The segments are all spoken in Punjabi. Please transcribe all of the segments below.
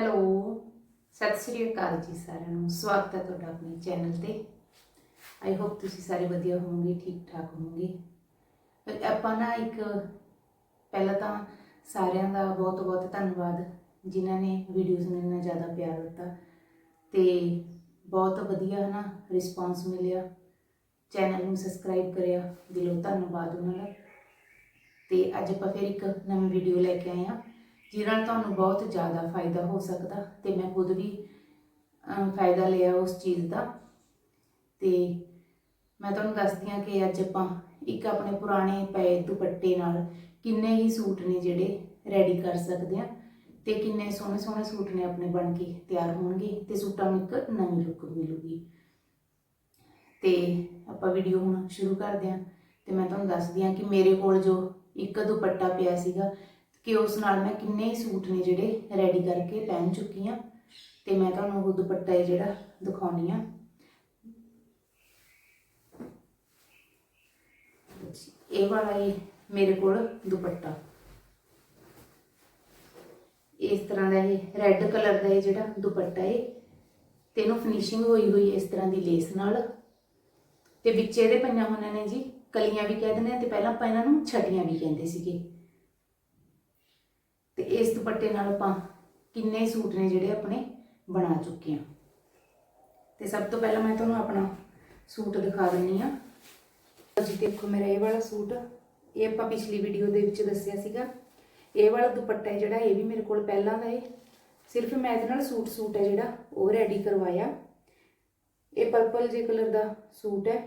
ਹੈਲੋ, ਸਤਿ ਸ੍ਰੀ ਅਕਾਲ ਜੀ ਸਾਰਿਆਂ ਨੂੰ। ਸਵਾਗਤ ਹੈ ਤੁਹਾਡਾ ਆਪਣੇ ਚੈਨਲ ਤੇ। ਆਈ ਹੋਪ ਤੁਸੀਂ ਸਾਰੇ ਵਧੀਆ ਹੋਵੋਗੇ ਠੀਕ ਠਾਕ ਹੋਵੋਗੇ। ਆਪਾਂ ਨਾ ਇੱਕ, ਪਹਿਲਾਂ ਤਾਂ ਸਾਰਿਆਂ ਦਾ ਬਹੁਤ ਬਹੁਤ ਧੰਨਵਾਦ, ਜਿਨ੍ਹਾਂ ਨੇ ਵੀਡੀਓਜ਼ ਨੂੰ ਇੰਨਾ ਜ਼ਿਆਦਾ ਪਿਆਰ ਦਿੱਤਾ। ਤੇ ਬਹੁਤ ਵਧੀਆ ਨਾ ਰਿਸਪਾਂਸ ਮਿਲਿਆ। ਚੈਨਲ ਨੂੰ ਸਬਸਕ੍ਰਾਈਬ ਕਰਿਆ, ਦਿਲੋਂ ਧੰਨਵਾਦ ਉਹਨਾਂ ਦਾ। ਤੇ ਅੱਜ ਆਪਾਂ ਫਿਰ ਇੱਕ ਨਵੀਂ ਵੀਡੀਓ ਲੈ ਕੇ ਆਏ ਹਾਂ। ਜਿਹਦੇ ਨਾਲ ਤੁਹਾਨੂੰ ਬਹੁਤ ਜ਼ਿਆਦਾ ਫਾਇਦਾ ਹੋ ਸਕਦਾ ਤੇ ਮੈਂ ਖੁਦ ਵੀ ਫਾਇਦਾ ਲਿਆ ਉਸ ਚੀਜ਼ ਦਾ। ਤੇ ਮੈਂ ਤੁਹਾਨੂੰ ਦੱਸਦੀ ਹਾਂ ਕਿ ਅੱਜ ਆਪਾਂ ਇੱਕ ਆਪਣੇ ਪੁਰਾਣੇ ਪਏ ਦੁਪੱਟੇ ਨਾਲ ਕਿੰਨੇ ਹੀ ਸੂਟ ਨੇ ਜਿਹੜੇ ਰੈਡੀ ਕਰ ਸਕਦੇ ਹਾਂ ਤੇ ਕਿੰਨੇ ਸੋਹਣੇ ਸੋਹਣੇ ਸੂਟ ਨੇ ਆਪਣੇ ਬਣ ਕੇ ਤਿਆਰ ਹੋਣਗੇ ਤੇ ਸੂਟਾਂ ਨੂੰ ਇੱਕ ਨਵੀਂ ਲੁੱਕ ਮਿਲੂਗੀ। ਤੇ ਆਪਾਂ ਵੀਡੀਓ ਹੁਣ ਸ਼ੁਰੂ ਕਰਦੇ ਹਾਂ ਤੇ ਮੈਂ ਤੁਹਾਨੂੰ ਦੱਸਦੀ ਹਾਂ ਕਿ ਮੇਰੇ ਕੋਲ ਜੋ ਇੱਕ ਦੁਪੱਟਾ ਪਿਆ ਸੀਗਾ ਕਿ ਉਸ ਨਾਲ ਮੈਂ ਕਿੰਨੇ ਸੂਟ ਨੇ ਜਿਹੜੇ ਰੈਡੀ ਕਰਕੇ ਪਹਿਨ ਚੁੱਕੀ ਹਾਂ ਤੇ ਮੈਂ ਤੁਹਾਨੂੰ ਉਹ ਦੁਪੱਟਾ ਹੈ ਜਿਹੜਾ ਦਿਖਾਉਣੀ ਆ ਇਹ ਵਾਲਾ ਇਹ ਮੇਰੇ ਕੋਲ ਦੁਪੱਟਾ। ਇਸ ਤਰ੍ਹਾਂ ਦਾ ਇਹ ਰੈੱਡ ਕਲਰ ਦਾ ਇਹ ਜਿਹੜਾ ਦੁਪੱਟਾ ਹੈ ਤੇ ਇਹਨੂੰ ਫਿਨਿਸ਼ਿੰਗ ਹੋਈ ਹੋਈ ਇਸ ਤਰ੍ਹਾਂ ਦੀ ਲੇਸ ਨਾਲ। ਤੇ ਵਿੱਚ ਇਹਦੇ ਪਈਆਂ ਹੋਈਆਂ ਨੇ ਜੀ, ਕਲੀਆਂ ਵੀ ਕਹਿ ਦਿੰਦੇ ਆ ਤੇ ਪਹਿਲਾਂ ਆਪਾਂ ਇਹਨਾਂ ਨੂੰ ਛਟੀਆਂ ਵੀ ਕਹਿੰਦੇ ਸੀਗੇ। ਦੁਪੱਟੇ ਨਾਲ ਆਪਾਂ ਕਿੰਨੇ ਸੂਟ ਨੇ ਜਿਹੜੇ ਆਪਣੇ ਬਣਾ ਚੁੱਕੇ ਆ ਤੇ ਸਭ ਤੋਂ ਪਹਿਲਾਂ ਮੈਂ ਤੁਹਾਨੂੰ ਆਪਣਾ ਸੂਟ ਦਿਖਾ ਦਿੰਨੀ ਆ ਜੀ ਦੇਖੋ ਮੇਰਾ ਇਹ ਵਾਲਾ ਸੂਟ, ਇਹ ਆਪਾਂ ਪਿਛਲੀ ਵੀਡੀਓ ਦੇ ਵਿੱਚ ਦੱਸਿਆ ਸੀਗਾ। ਇਹ ਵਾਲਾ ਦੁਪੱਟਾ ਜਿਹੜਾ, ਇਹ ਵੀ ਮੇਰੇ ਕੋਲ ਪਹਿਲਾਂ ਦਾ ਹੈ। ਸਿਰਫ ਮੈਂ ਇਹਦੇ ਨਾਲ ਸੂਟ ਸੂਟ ਹੈ ਜਿਹੜਾ, ਉਹ ਰੈਡੀ ਕਰਵਾਇਆ। ਇਹ ਪਰਪਲ ਜੇ ਕਲਰ ਦਾ ਸੂਟ ਹੈ।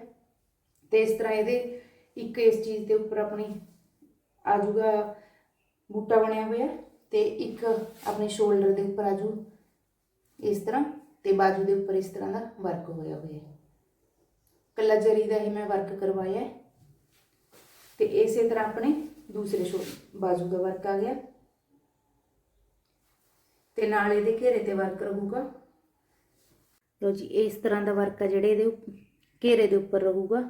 ਤੇ ਇਸ ਤਰ੍ਹਾਂ ਇਹਦੇ ਇੱਕ ਇਸ ਚੀਜ਼ ਦੇ ਉੱਪਰ ਆਪਣੀ ਆਜੂਗਾ ਬੂਟਾ ਬਣਿਆ ਹੋਇਆ। ਤੇ ਇੱਕ ਆਪਣੇ ਸ਼ੋਲਡਰ ਦੇ ਉੱਪਰ ਆਜੂ, ਇਸ ਤਰ੍ਹਾਂ, ਤੇ ਬਾਜੂ ਦੇ ਉੱਪਰ ਇਸ ਤਰ੍ਹਾਂ ਦਾ ਵਰਕ ਹੋਇਆ ਹੋਇਆ ਹੈ। ਕੱਲਾ ਜਰੀ ਦਾ ਇਹ ਮੈਂ ਵਰਕ ਕਰਵਾਇਆ ਹੈ, ਤੇ ਇਸੇ ਤਰ੍ਹਾਂ ਆਪਣੇ ਦੂਸਰੇ ਸ਼ੋ ਬਾਜੂ ਦਾ ਵਰਕ ਆ ਗਿਆ। ਤੇ ਨਾਲ ਇਹਦੇ ਘੇਰੇ ਤੇ ਵਰਕ ਰਹੂਗਾ। ਲੋ ਜੀ, ਇਸ ਤਰ੍ਹਾਂ ਦਾ ਵਰਕ ਆ ਜਿਹੜੇ ਇਹਦੇ ਘੇਰੇ ਦੇ ਉੱਪਰ ਰਹੂਗਾ।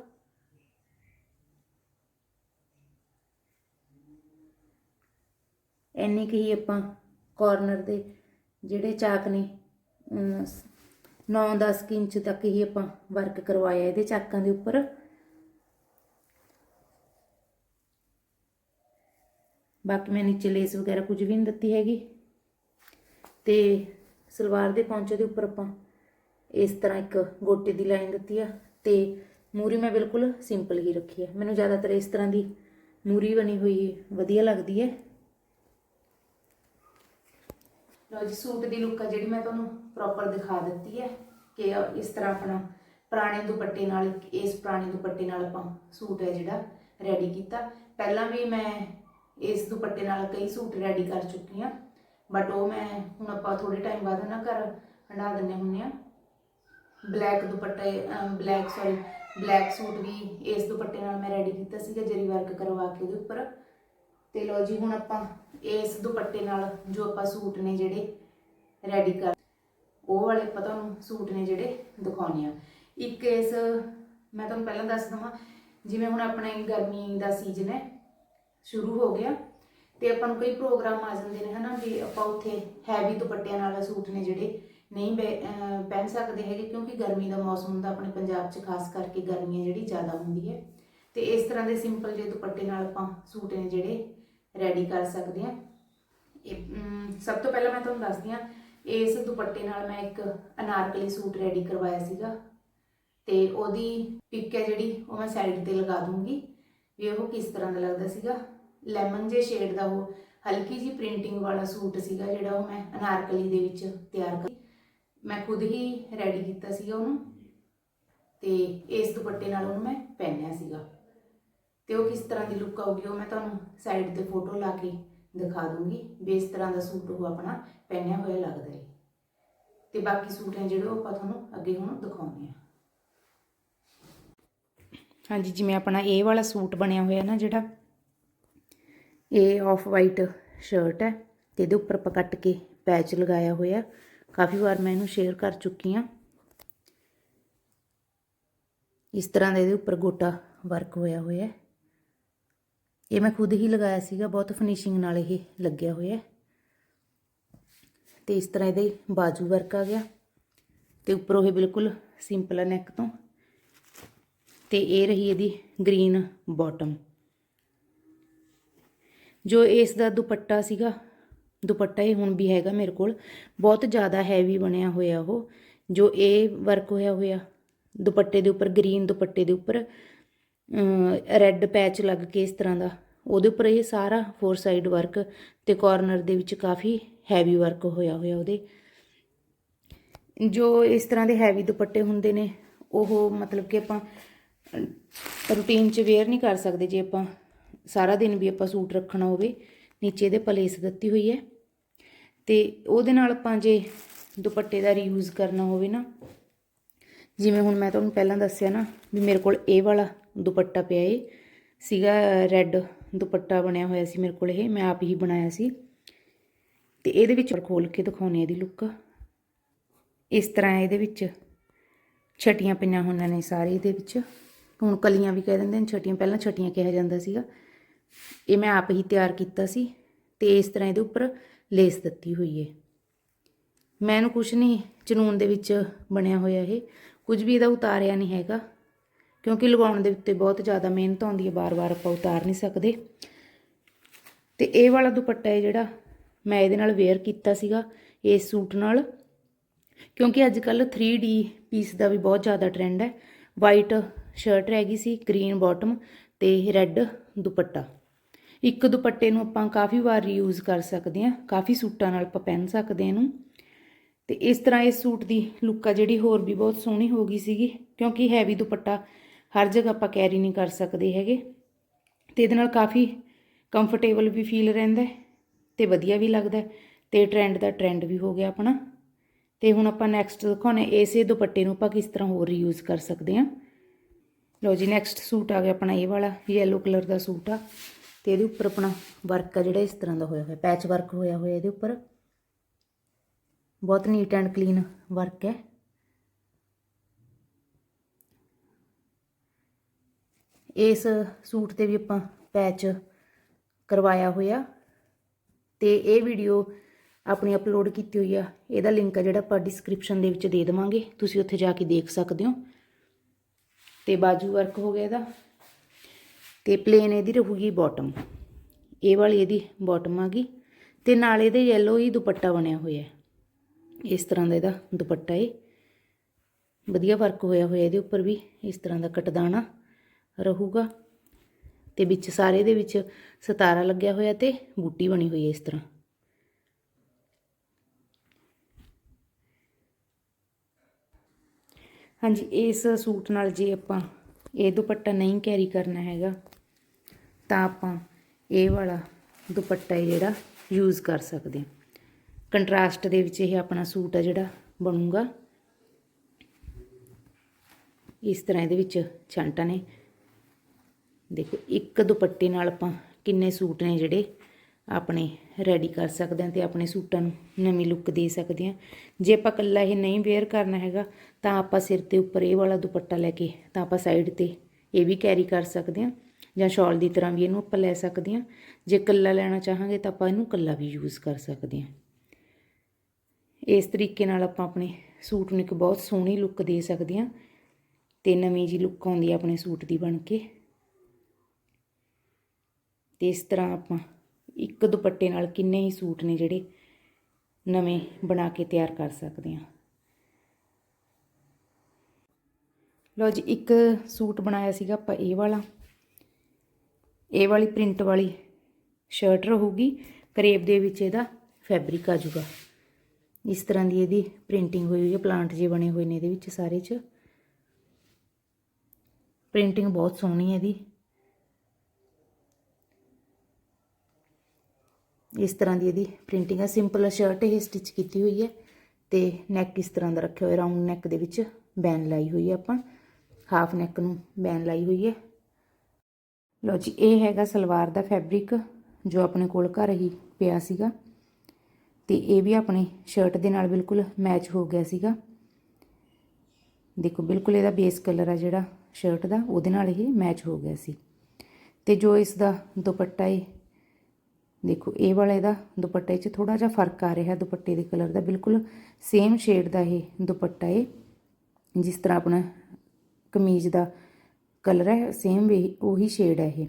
ਇੰਨੀ ਕੁ ਹੀ ਆਪਾਂ ਕਾਰਨਰ ਦੇ ਜਿਹੜੇ ਚਾਕ ਨੇ 9-10 ਇੰਚ ਤੱਕ ਹੀ ਆਪਾਂ ਵਰਕ ਕਰਵਾਇਆ ਇਹਦੇ ਚਾਕਾਂ ਦੇ ਉੱਪਰ। ਬਾਕੀ ਮੈਂ ਨੀਚੇ ਲੇਸ ਵਗੈਰਾ ਕੁਝ ਵੀ ਨਹੀਂ ਦਿੱਤੀ ਹੈਗੀ। ਤੇ ਸਲਵਾਰ ਦੇ ਪੌਂਚੇ ਦੇ ਉੱਪਰ ਆਪਾਂ ਇਸ ਤਰ੍ਹਾਂ ਇੱਕ ਗੋਟੇ ਦੀ ਲਾਈਨ ਦਿੱਤੀ ਆ ਤੇ ਮੂਰੀ ਮੈਂ ਬਿਲਕੁਲ ਸਿੰਪਲ ਹੀ ਰੱਖੀ ਹੈ ਮੈਨੂੰ ਜ਼ਿਆਦਾਤਰ ਇਸ ਤਰ੍ਹਾਂ ਦੀ ਮੂਰੀ ਬਣੀ ਹੋਈ ਵਧੀਆ ਲੱਗਦੀ ਹੈ। ਲੋ ਜੀ, ਸੂਟ ਦੀ ਲੁੱਕ ਆ ਜਿਹੜੀ ਮੈਂ ਤੁਹਾਨੂੰ ਪ੍ਰੋਪਰ ਦਿਖਾ ਦਿੱਤੀ ਹੈ ਕਿ ਇਸ ਤਰ੍ਹਾਂ ਆਪਣਾ ਪੁਰਾਣੇ ਦੁਪੱਟੇ ਨਾਲ, ਇਸ ਪੁਰਾਣੇ ਦੁਪੱਟੇ ਨਾਲ ਆਪਾਂ ਸੂਟ ਹੈ ਜਿਹੜਾ ਰੈਡੀ ਕੀਤਾ। ਪਹਿਲਾਂ ਵੀ ਮੈਂ ਇਸ ਦੁਪੱਟੇ ਨਾਲ ਕਈ ਸੂਟ ਰੈਡੀ ਕਰ ਚੁੱਕੀ ਹਾਂ ਬਟ ਉਹ ਮੈਂ ਹੁਣ ਆਪਾਂ ਥੋੜੇ ਟਾਈਮ ਬਾਅਦ ਨਾ ਘਰ ਹੰਡਾ ਦਿੰਨੇ ਹੁੰਨੇ ਆ ਬਲੈਕ ਦੁਪੱਟੇ ਬਲੈਕ ਸੌਰੀ ਬਲੈਕ ਸੂਟ ਵੀ ਇਸ ਦੁਪੱਟੇ ਨਾਲ ਮੈਂ ਰੈਡੀ ਕੀਤਾ ਸੀਗਾ, ਜਰੀ ਵਰਕ ਕਰਵਾ ਕੇ ਉਹਦੇ ਉੱਪਰ। ਤੇ ਲੋ ਜੀ, ਹੁਣ ਆਪਾਂ ਇਸ ਦੁਪੱਟੇ ਨਾਲ ਜੋ ਆਪਾਂ ਸੂਟ ਨੇ ਜਿਹੜੇ ਰੈਡੀ ਕਰ ਉਹ ਵਾਲੇ ਆਪਾਂ ਤੁਹਾਨੂੰ ਸੂਟ ਨੇ ਜਿਹੜੇ ਦਿਖਾਉਣੇ ਆ। ਇੱਕ ਇਸ, ਮੈਂ ਤੁਹਾਨੂੰ ਪਹਿਲਾਂ ਦੱਸ ਦਵਾਂ, ਜਿਵੇਂ ਹੁਣ ਆਪਣੇ ਗਰਮੀ ਦਾ ਸੀਜ਼ਨ ਹੈ, ਸ਼ੁਰੂ ਹੋ ਗਿਆ, ਤੇ ਆਪਾਂ ਨੂੰ ਕਈ ਪ੍ਰੋਗਰਾਮ ਆ ਜਾਂਦੇ ਨੇ ਹਨਾ ਵੀ ਆਪਾਂ ਉੱਥੇ ਹੈਵੀ ਦੁਪੱਟਿਆਂ ਨਾਲ ਸੂਟ ਨੇ ਜਿਹੜੇ ਨਹੀਂ ਬੈ- ਪਹਿਨ ਸਕਦੇ ਹੈਗੇ, ਕਿਉਂਕਿ ਗਰਮੀ ਦਾ ਮੌਸਮ ਹੁੰਦਾ ਆਪਣੇ ਪੰਜਾਬ 'ਚ, ਖਾਸ ਕਰਕੇ ਗਰਮੀ ਜਿਹੜੀ ਜ਼ਿਆਦਾ ਹੁੰਦੀ ਹੈ। ਤੇ ਇਸ ਤਰ੍ਹਾਂ ਦੇ ਸਿੰਪਲ ਜਿਹੇ ਦੁਪੱਟੇ ਨਾਲ ਆਪਾਂ ਸੂਟ ਨੇ ਜਿਹੜੇ ਰੈਡੀ ਕਰ ਸਕਦੇ ਹਾਂ। ਇਹ ਸਭ ਤੋਂ ਪਹਿਲਾਂ ਮੈਂ ਤੁਹਾਨੂੰ ਦੱਸਦੀ ਹਾਂ ਇਸ ਦੁਪੱਟੇ ਨਾਲ ਮੈਂ ਇੱਕ ਅਨਾਰਕਲੀ ਸੂਟ ਰੈਡੀ ਕਰਵਾਇਆ ਸੀਗਾ। ਤੇ ਉਹਦੀ ਪਿਕ ਹੈ ਜਿਹੜੀ, ਉਹ ਮੈਂ ਸਾਈਡ ਤੇ ਲਗਾ ਦੂੰਗੀ। ਵੀ ਉਹ ਕਿਸ ਤਰ੍ਹਾਂ ਦਾ ਲੱਗਦਾ ਸੀਗਾ। ਲੈਮਨ ਜੇ ਸ਼ੇਡ ਦਾ ਉਹ ਹਲਕੀ ਜੀ ਪ੍ਰਿੰਟਿੰਗ ਵਾਲਾ ਸੂਟ ਸੀਗਾ, ਜਿਹੜਾ ਉਹ ਮੈਂ ਅਨਾਰਕਲੀ ਦੇ ਵਿੱਚ ਤਿਆਰ ਕਰ ਮੈਂ ਖੁਦ ਹੀ ਰੈਡੀ ਕੀਤਾ ਸੀਗਾ ਉਹਨੂੰ। ਤੇ ਇਸ ਦੁਪੱਟੇ ਨਾਲ ਉਹਨੂੰ ਮੈਂ ਪਹਿਨਿਆ ਸੀਗਾ। ਤੇ ਉਹ ਕਿਸ ਤਰ੍ਹਾਂ ਦੀ ਲੁੱਕ ਆਊਗੀ ਉਹ ਮੈਂ ਤੁਹਾਨੂੰ ਸਾਈਡ ਤੇ ਫੋਟੋ ਲਾ ਕੇ ਦਿਖਾ ਦੂੰਗੀ ਵੀ ਇਸ ਤਰ੍ਹਾਂ ਦਾ ਸੂਟ ਉਹ ਆਪਣਾ ਪਹਿਨਿਆ ਹੋਇਆ ਲੱਗਦਾ ਹੈ। ਤੇ ਬਾਕੀ ਸੂਟ ਹੈ ਜਿਹੜੇ ਉਹ ਆਪਾਂ ਤੁਹਾਨੂੰ ਅੱਗੇ ਹੁਣ ਦਿਖਾਉਂਦੇ ਆ ਹਾਂਜੀ, ਜਿਵੇਂ ਆਪਣਾ ਇਹ ਵਾਲਾ ਸੂਟ ਬਣਿਆ ਹੋਇਆ ਨਾ ਜਿਹੜਾ, ਇਹ ਆਫ ਵਾਈਟ ਸ਼ਰਟ ਹੈ ਤੇ ਇਹਦੇ ਉੱਪਰ ਆਪਾਂ ਕੱਟ ਕੇ ਪੈਚ ਲਗਾਇਆ ਹੋਇਆ ਕਾਫੀ ਵਾਰ ਮੈਂ ਇਹਨੂੰ ਸ਼ੇਅਰ ਕਰ ਚੁੱਕੀ ਹਾਂ। ਇਸ ਤਰ੍ਹਾਂ ਦਾ ਇਹਦੇ ਉੱਪਰ ਗੋਟਾ ਵਰਕ ਹੋਇਆ ਹੋਇਆ ਹੈ। ਇਹ ਮੈਂ ਖੁਦ ਹੀ ਲਗਾਇਆ ਸੀਗਾ, ਬਹੁਤ ਫਿਨਿਸ਼ਿੰਗ ਨਾਲ ਇਹ ਲੱਗਿਆ ਹੋਇਆ ਹੈ। ਤੇ ਇਸ ਤਰ੍ਹਾਂ ਇਹਦੇ ਬਾਜੂ ਵਰਕ ਆ ਗਿਆ। ਤੇ ਉੱਪਰੋਂ ਇਹ ਬਿਲਕੁਲ ਸਿੰਪਲ ਹੈ ਨੈਕ ਤੋਂ। ਤੇ ਇਹ ਰਹੀ ਇਹਦੀ ਗ੍ਰੀਨ ਬਾਟਮ ਜੋ ਇਸ ਦਾ ਦੁਪੱਟਾ ਸੀਗਾ, ਦੁਪੱਟਾ ਇਹ ਹੁਣ ਵੀ ਹੈਗਾ ਮੇਰੇ ਕੋਲ, ਬਹੁਤ ਜ਼ਿਆਦਾ ਹੈਵੀ ਬਣਿਆ ਹੋਇਆ ਉਹ। ਜੋ ਇਹ ਵਰਕ ਹੋਇਆ ਹੋਇਆ, ਦੁਪੱਟੇ ਦੇ ਉੱਪਰ ਗ੍ਰੀਨ ਦੁਪੱਟੇ ਦੇ ਉੱਪਰ ਰੈੱਡ ਪੈਚ ਲੱਗ ਕੇ ਇਸ ਤਰ੍ਹਾਂ ਦਾ ਉਹਦੇ ਉੱਪਰ ਇਹ ਸਾਰਾ ਫੋਰ ਸਾਈਡ ਵਰਕ ਤੇ ਕਾਰਨਰ ਦੇ ਵਿੱਚ ਕਾਫੀ ਹੈਵੀ ਵਰਕ ਹੋਇਆ ਹੋਇਆ ਉਹਦੇ। ਜੋ ਇਸ ਤਰ੍ਹਾਂ ਦੇ ਹੈਵੀ ਦੁਪੱਟੇ ਹੁੰਦੇ ਨੇ, ਉਹ ਮਤਲਬ ਕਿ ਆਪਾਂ ਰੂਟੀਨ 'ਚ ਵੇਅਰ ਨਹੀਂ ਕਰ ਸਕਦੇ ਜੇ ਆਪਾਂ, ਸਾਰਾ ਦਿਨ ਵੀ ਆਪਾਂ ਸੂਟ ਰੱਖਣਾ ਹੋਵੇ, ਨੀਚੇ ਦੇ ਪਲੇਸ ਦਿੱਤੀ ਹੋਈ ਹੈ। ਤੇ ਉਹਦੇ ਨਾਲ ਆਪਾਂ ਜੇ ਦੁਪੱਟੇ ਦਾ ਰੀਯੂਜ਼ ਕਰਨਾ ਹੋਵੇ ਨਾ, ਜਿਵੇਂ ਹੁਣ ਮੈਂ ਤੁਹਾਨੂੰ ਪਹਿਲਾਂ ਦੱਸਿਆ ਨਾ ਵੀ ਮੇਰੇ ਕੋਲ ਇਹ ਵਾਲਾ ਦੁਪੱਟਾ ਪਿਆ ਏ ਸੀਗਾ ਰੈੱਡ ਦੁਪੱਟਾ ਬਣਿਆ ਹੋਇਆ ਸੀ ਮੇਰੇ ਕੋਲ ਇਹ, ਮੈਂ ਆਪ ਹੀ ਬਣਾਇਆ ਸੀ। ਤੇ ਇਹਦੇ ਵਿੱਚ ਖੋਲ ਕੇ ਦਿਖਾਉਣੀ ਇਹਦੀ ਲੁੱਕ ਇਸ ਤਰ੍ਹਾਂ ਇਹਦੇ ਵਿੱਚ ਛਟੀਆਂ ਪਈਆਂ ਹੋਈਆਂ ਨੇ ਸਾਰੇ ਇਹਦੇ ਵਿੱਚ। ਹੁਣ ਕਲੀਆਂ ਵੀ ਕਹਿ ਦਿੰਦੇ ਨੇ ਛਟੀਆਂ, ਪਹਿਲਾਂ ਛਟੀਆਂ ਕਿਹਾ ਜਾਂਦਾ ਸੀਗਾ। ਇਹ ਮੈਂ ਆਪ ਹੀ ਤਿਆਰ ਕੀਤਾ ਸੀ ਤੇ ਇਸ ਤਰ੍ਹਾਂ ਇਹਦੇ ਉੱਪਰ ਲੇਸ ਦਿੱਤੀ ਹੋਈ ਹੈ। ਮੈਂ ਇਹਨੂੰ ਕੁਛ ਨਹੀਂ ਚਨੂਨ ਦੇ ਵਿੱਚ ਬਣਿਆ ਹੋਇਆ ਇਹ। ਕੁਝ ਵੀ ਇਹਦਾ ਉਤਾਰਿਆ ਨਹੀਂ ਹੈਗਾ। ਕਿਉਂਕਿ ਲਗਾਉਣ ਦੇ ਉੱਤੇ ਬਹੁਤ ਜ਼ਿਆਦਾ ਮਿਹਨਤ ਆਉਂਦੀ ਹੈ, ਬਾਰ-ਬਾਰ ਆਪਾਂ ਉਤਾਰ ਨਹੀਂ ਸਕਦੇ। ਤੇ ਇਹ ਵਾਲਾ ਦੁਪੱਟਾ ਹੈ ਜਿਹੜਾ ਮੈਂ ਇਹਦੇ ਨਾਲ ਵੇਅਰ ਕੀਤਾ ਸੀਗਾ ਇਸ ਸੂਟ ਨਾਲ। ਕਿਉਂਕਿ ਅੱਜ ਕੱਲ 3D ਪੀਸ ਦਾ ਵੀ ਬਹੁਤ ਜ਼ਿਆਦਾ ਟ੍ਰੈਂਡ ਹੈ। ਵਾਈਟ ਸ਼ਰਟ ਰਹਿ ਗਈ ਸੀ ਗ੍ਰੀਨ ਬਾਟਮ ਤੇ ਰੈੱਡ ਦੁਪੱਟਾ। ਇੱਕ ਦੁਪੱਟੇ ਨੂੰ ਆਪਾਂ ਕਾਫੀ ਵਾਰ ਰੀਯੂਜ਼ ਕਰ ਸਕਦੇ ਹਾਂ, ਕਾਫੀ ਸੂਟਾਂ ਨਾਲ ਆਪਾਂ ਪਹਿਨ ਸਕਦੇ ਇਹਨੂੰ। ਤੇ ਇਸ ਤਰ੍ਹਾਂ ਇਸ ਸੂਟ ਦੀ ਲੁੱਕ ਆ ਜਿਹੜੀ ਹੋਰ ਵੀ ਬਹੁਤ ਸੋਹਣੀ ਹੋ ਗਈ ਸੀਗੀ, ਕਿਉਂਕਿ ਹੈਵੀ ਦੁਪੱਟਾ ਹਰ ਜਗ੍ਹਾ ਆਪਾਂ ਕੈਰੀ ਨਹੀਂ ਕਰ ਸਕਦੇ ਹੈਗੇ ਤੇ ਇਹਦੇ ਨਾਲ ਕਾਫੀ ਕੰਫਰਟੇਬਲ ਵੀ ਫੀਲ ਰਹਿੰਦਾ ਹੈ ਤੇ ਵਧੀਆ ਵੀ ਲੱਗਦਾ ਹੈ ਤੇ ਟ੍ਰੈਂਡ ਦਾ ਟ੍ਰੈਂਡ ਵੀ ਹੋ ਗਿਆ ਆਪਣਾ। ਤੇ ਹੁਣ ਆਪਾਂ ਨੈਕਸਟ ਦਿਖਾਉਣੇ ਇਸੇ ਦੁਪੱਟੇ ਨੂੰ ਆਪਾਂ ਕਿਸ ਤਰ੍ਹਾਂ ਹੋਰ ਰੀਯੂਜ਼ ਕਰ ਸਕਦੇ ਹਾਂ। ਲਓ ਜੀ ਨੈਕਸਟ ਸੂਟ ਆ ਗਿਆ ਆਪਣਾ ਇਹ ਵਾਲਾ ਯੈਲੋ ਕਲਰ ਦਾ ਸੂਟ ਆ। ਤੇ ਇਹਦੇ ਉੱਪਰ ਆਪਣਾ ਵਰਕ ਆ ਜਿਹੜਾ ਇਸ ਤਰ੍ਹਾਂ ਦਾ ਹੋਇਆ ਹੋਇਆ ਪੈਚ ਵਰਕ ਹੋਇਆ ਹੋਇਆ ਇਹਦੇ ਉੱਪਰ। ਬਹੁਤ ਨੀਟ ਐਂਡ ਕਲੀਨ ਵਰਕ ਹੈ। ਇਸ ਸੂਟ ਤੇ ਵੀ ਆਪਾਂ ਪੈਚ ਕਰਵਾਇਆ ਹੋਇਆ ਤੇ ਇਹ ਵੀਡੀਓ ਆਪਣੀ ਅਪਲੋਡ ਕੀਤੀ ਹੋਈ ਆ। ਇਹਦਾ ਲਿੰਕ ਆ ਜਿਹੜਾ ਆਪਾਂ ਡਿਸਕ੍ਰਿਪਸ਼ਨ ਦੇ ਵਿੱਚ ਦੇ ਦੇਵਾਂਗੇ। ਤੁਸੀਂ ਉੱਥੇ ਜਾ ਕੇ ਦੇਖ ਸਕਦੇ ਹੋ। ਤੇ ਬਾਜੂ ਵਰਕ ਹੋ ਗਿਆ ਇਹਦਾ। ਤੇ ਪਲੇਨ ਇਹਦੀ ਰਹੂਗੀ ਬਾਟਮ ਇਹ ਵਾਲੀ ਇਹਦੀ ਬਾਟਮ ਆ ਗਈ। ਤੇ ਨਾਲ ਇਹਦੇ ਯੈਲੋ ਹੀ ਦੁਪੱਟਾ ਬਣਿਆ ਹੋਇਆ ਇਸ ਤਰ੍ਹਾਂ ਦਾ ਇਹਦਾ ਦੁਪੱਟਾ ਏ ਵਧੀਆ ਵਰਕ ਹੋਇਆ ਹੋਇਆ ਇਹਦੇ ਉੱਪਰ ਵੀ। ਇਸ ਤਰ੍ਹਾਂ ਦਾ ਕਟਦਾਣਾ। ਰਹੂਗਾ। ਤੇ ਵਿੱਚ ਸਾਰੇ ਦੇ ਵਿੱਚ ਸਤਾਰਾ ਲੱਗਿਆ ਹੋਇਆ ਤੇ ਬੂਟੀ ਬਣੀ ਹੋਈ ਹੈ ਇਸ ਤਰ੍ਹਾਂ। ਹਾਂਜੀ, ਇਸ ਸੂਟ ਨਾਲ ਜੇ ਆਪਾਂ ਇਹ ਦੁਪੱਟਾ ਨਹੀਂ ਕੈਰੀ ਕਰਨਾ ਹੈਗਾ, ਤਾਂ ਆਪਾਂ ਇਹ ਵਾਲਾ ਦੁਪੱਟਾ ਹੈ ਜਿਹੜਾ ਯੂਜ਼ ਕਰ ਸਕਦੇ ਹਾਂ। ਕੰਟਰਾਸਟ ਦੇ ਵਿੱਚ ਇਹ ਆਪਣਾ ਸੂਟ ਆ ਜਿਹੜਾ ਬਣੂਗਾ। ਇਸ ਤਰ੍ਹਾਂ ਇਹਦੇ ਵਿੱਚ ਛਾਂਟਾਂ ਨੇ ਦੇਖੋ, ਇੱਕ ਦੁਪੱਟੇ ਨਾਲ ਆਪਾਂ ਕਿੰਨੇ ਸੂਟ ਨੇ ਜਿਹੜੇ ਆਪਣੇ ਰੈਡੀ ਕਰ ਸਕਦੇ ਹਾਂ ਤੇ ਆਪਣੇ ਸੂਟਾਂ ਨੂੰ ਨਵੀਂ ਲੁੱਕ ਦੇ ਸਕਦੇ ਹਾਂ। ਜੇ ਆਪਾਂ ਇਕੱਲਾ ਇਹ ਨਹੀਂ ਵੇਅਰ ਕਰਨਾ ਹੈਗਾ, ਤਾਂ ਆਪਾਂ ਸਿਰ ਤੇ ਉੱਪਰ ਇਹ ਵਾਲਾ ਦੁਪੱਟਾ ਲੈ ਕੇ ਤਾਂ ਆਪਾਂ ਸਾਈਡ ਤੇ ਇਹ ਵੀ ਕੈਰੀ ਕਰ ਸਕਦੇ ਹਾਂ ਜਾਂ ਸ਼ਾਲ ਦੀ ਤਰ੍ਹਾਂ ਵੀ ਇਹਨੂੰ ਆਪਾਂ ਲੈ ਸਕਦੇ ਹਾਂ। ਜੇ ਇਕੱਲਾ ਲੈਣਾ ਚਾਹਾਂਗੇ ਤਾਂ ਆਪਾਂ ਇਹਨੂੰ ਇਕੱਲਾ ਵੀ ਯੂਜ਼ ਕਰ ਸਕਦੇ ਹਾਂ। ਇਸ ਤਰੀਕੇ ਨਾਲ ਆਪਾਂ ਆਪਣੇ ਸੂਟ ਨੂੰ ਇੱਕ ਬਹੁਤ ਸੋਹਣੀ ਲੁੱਕ ਦੇ ਸਕਦੇ ਹਾਂ ਤੇ ਨਵੀਂ ਜੀ ਲੁੱਕ ਆਉਂਦੀ ਹੈ ਆਪਣੇ ਸੂਟ ਦੀ ਬਣ ਕੇ। ਤੇ ਇਸ ਤਰ੍ਹਾਂ ਆਪਾਂ ਇੱਕ ਦੁਪੱਟੇ ਨਾਲ ਕਿੰਨੇ ਹੀ ਸੂਟ ਨੇ ਜਿਹੜੇ ਨਵੇਂ ਬਣਾ ਕੇ ਤਿਆਰ ਕਰ ਸਕਦੇ ਹਾਂ। ਲਓ ਜੀ, ਇੱਕ ਸੂਟ ਬਣਾਇਆ ਸੀਗਾ ਆਪਾਂ ਇਹ ਵਾਲਾ। ਇਹ ਵਾਲੀ ਪ੍ਰਿੰਟ ਵਾਲੀ ਸ਼ਰਟ ਰਹੂਗੀ, ਕਰੇਬ ਦੇ ਵਿੱਚ ਇਹਦਾ ਫੈਬਰਿਕ ਆ ਜਾਊਗਾ। ਇਸ ਤਰ੍ਹਾਂ ਦੀ ਇਹਦੀ ਪ੍ਰਿੰਟਿੰਗ ਹੋਈ ਹੋਈ ਹੈ ਪਲਾਂਟ ਜੇ ਬਣੇ ਹੋਏ ਨੇ ਇਹਦੇ ਵਿੱਚ ਸਾਰੇ 'ਚ। ਪ੍ਰਿੰਟਿੰਗ ਬਹੁਤ ਸੋਹਣੀ ਹੈ ਇਹਦੀ। ਇਸ ਤਰ੍ਹਾਂ ਦੀ ਇਹਦੀ ਪ੍ਰਿੰਟਿੰਗ ਹੈ ਸਿੰਪਲ ਸ਼ਰਟ ਇਹ ਸਟਿਚ ਕੀਤੀ ਹੋਈ ਹੈ ਤੇ ਨੈਕ ਇਸ ਤਰ੍ਹਾਂ ਦਾ ਰੱਖਿਆ ਹੋਇਆ। ਰਾਉਂਡ ਨੈਕ ਦੇ ਵਿੱਚ ਬੈਨ ਲਾਈ ਹੋਈ ਹੈ ਆਪਾਂ। ਹਾਫ ਨੈਕ ਨੂੰ ਬੈਨ ਲਾਈ ਹੋਈ ਹੈ। ਲਓ ਜੀ, ਇਹ ਹੈਗਾ ਸਲਵਾਰ ਦਾ ਫੈਬਰਿਕ ਜੋ ਆਪਣੇ ਕੋਲ ਘਰ ਹੀ ਪਿਆ ਸੀਗਾ। ਤੇ ਇਹ ਵੀ ਆਪਣੀ ਸ਼ਰਟ ਦੇ ਨਾਲ ਬਿਲਕੁਲ ਮੈਚ ਹੋ ਗਿਆ ਸੀਗਾ। ਦੇਖੋ, ਬਿਲਕੁਲ ਇਹਦਾ ਬੇਸ ਕਲਰ ਆ ਜਿਹੜਾ ਸ਼ਰਟ ਦਾ, ਉਹਦੇ ਨਾਲ ਇਹ ਮੈਚ ਹੋ ਗਿਆ ਸੀ। ਤੇ ਜੋ ਇਸ ਦਾ ਦੁਪੱਟਾ ਏ ਦੇਖੋ, ਇਹ ਵਾਲਾ ਇਹਦਾ ਦੁਪੱਟੇ 'ਚ ਥੋੜਾ ਜਿਹਾ ਫ਼ਰਕ ਆ ਰਿਹਾ ਦੁਪੱਟੇ ਦੇ ਕਲਰ ਦਾ। ਬਿਲਕੁਲ ਸੇਮ ਸ਼ੇਡ ਦਾ ਇਹ ਦੁਪੱਟਾ ਏ, ਜਿਸ ਤਰ੍ਹਾਂ ਆਪਣਾ ਕਮੀਜ਼ ਦਾ ਕਲਰ ਹੈ ਸੇਮ ਵੀ, ਉਹੀ ਸ਼ੇਡ ਹੈ ਇਹ।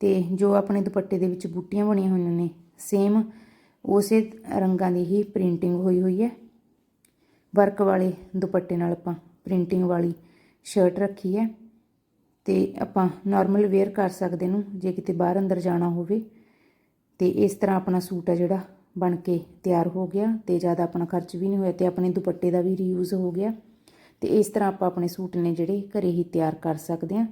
ਤੇ ਜੋ ਆਪਣੇ ਦੁਪੱਟੇ ਦੇ ਵਿੱਚ ਬੂਟੀਆਂ ਬਣੀਆਂ ਹੋਈਆਂ ਨੇ ਸੇਮ ਉਸੇ ਰੰਗਾਂ ਦੀ ਹੀ ਪ੍ਰਿੰਟਿੰਗ ਹੋਈ ਹੋਈ ਹੈ। ਵਰਕ ਵਾਲੇ ਦੁਪੱਟੇ ਨਾਲ ਆਪਾਂ ਪ੍ਰਿੰਟਿੰਗ ਵਾਲੀ ਸ਼ਰਟ ਰੱਖੀ ਹੈ। ਤੇ ਆਪਾਂ ਨਾਰਮਲ ਵੇਅਰ ਕਰ ਸਕਦੇ ਨੂੰ, ਜੇ ਕਿਤੇ ਬਾਹਰ ਅੰਦਰ ਜਾਣਾ ਹੋਵੇ। ਤੇ ਇਸ ਤਰ੍ਹਾਂ ਆਪਣਾ ਸੂਟ ਆ ਜਿਹੜਾ ਬਣ ਕੇ ਤਿਆਰ ਹੋ ਗਿਆ ਤੇ ਜ਼ਿਆਦਾ ਆਪਣਾ ਖਰਚ ਵੀ ਨਹੀਂ ਹੋਇਆ ਤੇ ਆਪਣੇ ਦੁਪੱਟੇ ਦਾ ਵੀ ਰੀਯੂਜ਼ ਹੋ ਗਿਆ। ਤੇ ਇਸ ਤਰ੍ਹਾਂ ਆਪਾਂ ਆਪਣੇ ਸੂਟ ਨੇ ਜਿਹੜੇ ਘਰੇ ਹੀ ਤਿਆਰ ਕਰ ਸਕਦੇ ਹਾਂ।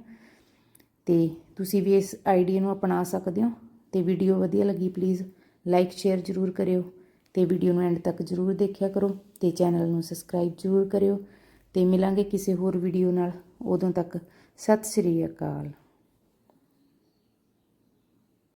ਤੇ ਤੁਸੀਂ ਵੀ ਇਸ ਆਈਡੀਆ ਨੂੰ ਅਪਣਾ ਸਕਦੇ ਹੋ ਤੇ ਵੀਡੀਓ ਵਧੀਆ ਲੱਗੀ ਪਲੀਜ਼ ਲਾਈਕ ਸ਼ੇਅਰ ਜ਼ਰੂਰ ਕਰਿਓ ਤੇ ਵੀਡੀਓ ਨੂੰ ਐਂਡ ਤੱਕ ਜ਼ਰੂਰ ਦੇਖਿਆ ਕਰੋ ਤੇ ਚੈਨਲ ਨੂੰ ਸਬਸਕ੍ਰਾਈਬ ਜ਼ਰੂਰ ਕਰਿਓ ਤੇ ਮਿਲਾਂਗੇ ਕਿਸੇ ਹੋਰ ਵੀਡੀਓ ਨਾਲ। ਉਦੋਂ ਤੱਕ ਸਤਿ ਸ਼੍ਰੀ ਅਕਾਲ।